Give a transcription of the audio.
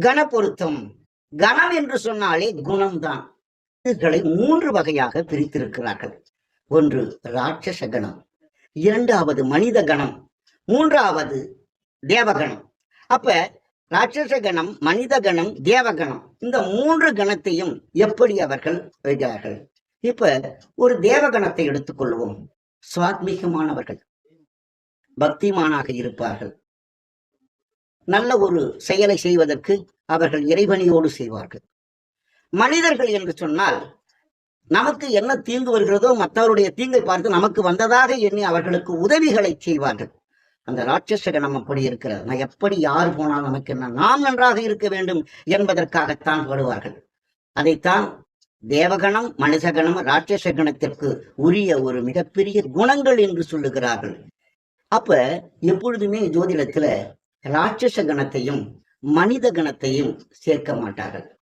கண பொருத்தம் கணம் என்று சொன்னாலே குணம்தான். இதுகளை மூன்று வகையாக பிரித்திருக்கிறார்கள். ஒன்று ராட்சச கணம் இரண்டாவது மனித கணம் மூன்றாவது தேவகணம் அப்ப ராட்சச கணம் மனித கணம் தேவகணம் இந்த மூன்று கணத்தையும் எப்படி அவர்கள் வைக்கிறார்கள் இப்ப ஒரு தேவகணத்தை எடுத்துக்கொள்வோம். சுவாத்மிகமானவர்கள் பக்திமானாக இருப்பார்கள். நல்ல ஒரு செயலை செய்வதற்கு அவர்கள் இறைவனியோடு செய்வார்கள். மனிதர்கள் என்று சொன்னால் நமக்கு என்ன தீங்கு வருகிறதோ மற்றவருடைய தீங்கை பார்த்து நமக்கு வந்ததாக எண்ணி அவர்களுக்கு உதவிகளை செய்வார்கள். அந்த ராட்சச கணம் அப்படி இருக்கிறது? நான் எப்படி யார் போனால் நமக்கு என்ன? நாம் நன்றாக இருக்க வேண்டும் என்பதற்காகத்தான் வருவார்கள் அதைத்தான் தேவகணம் மனிதகணம் ராட்சச கணத்திற்கு உரிய ஒரு மிகப்பெரிய குணங்கள் என்று சொல்லுகிறார்கள். அப்ப எப்பொழுதுமே ஜோதிடத்துல ராட்சச கணத்தையும் மனித கணத்தையும் சேர்க்க மாட்டார்கள்.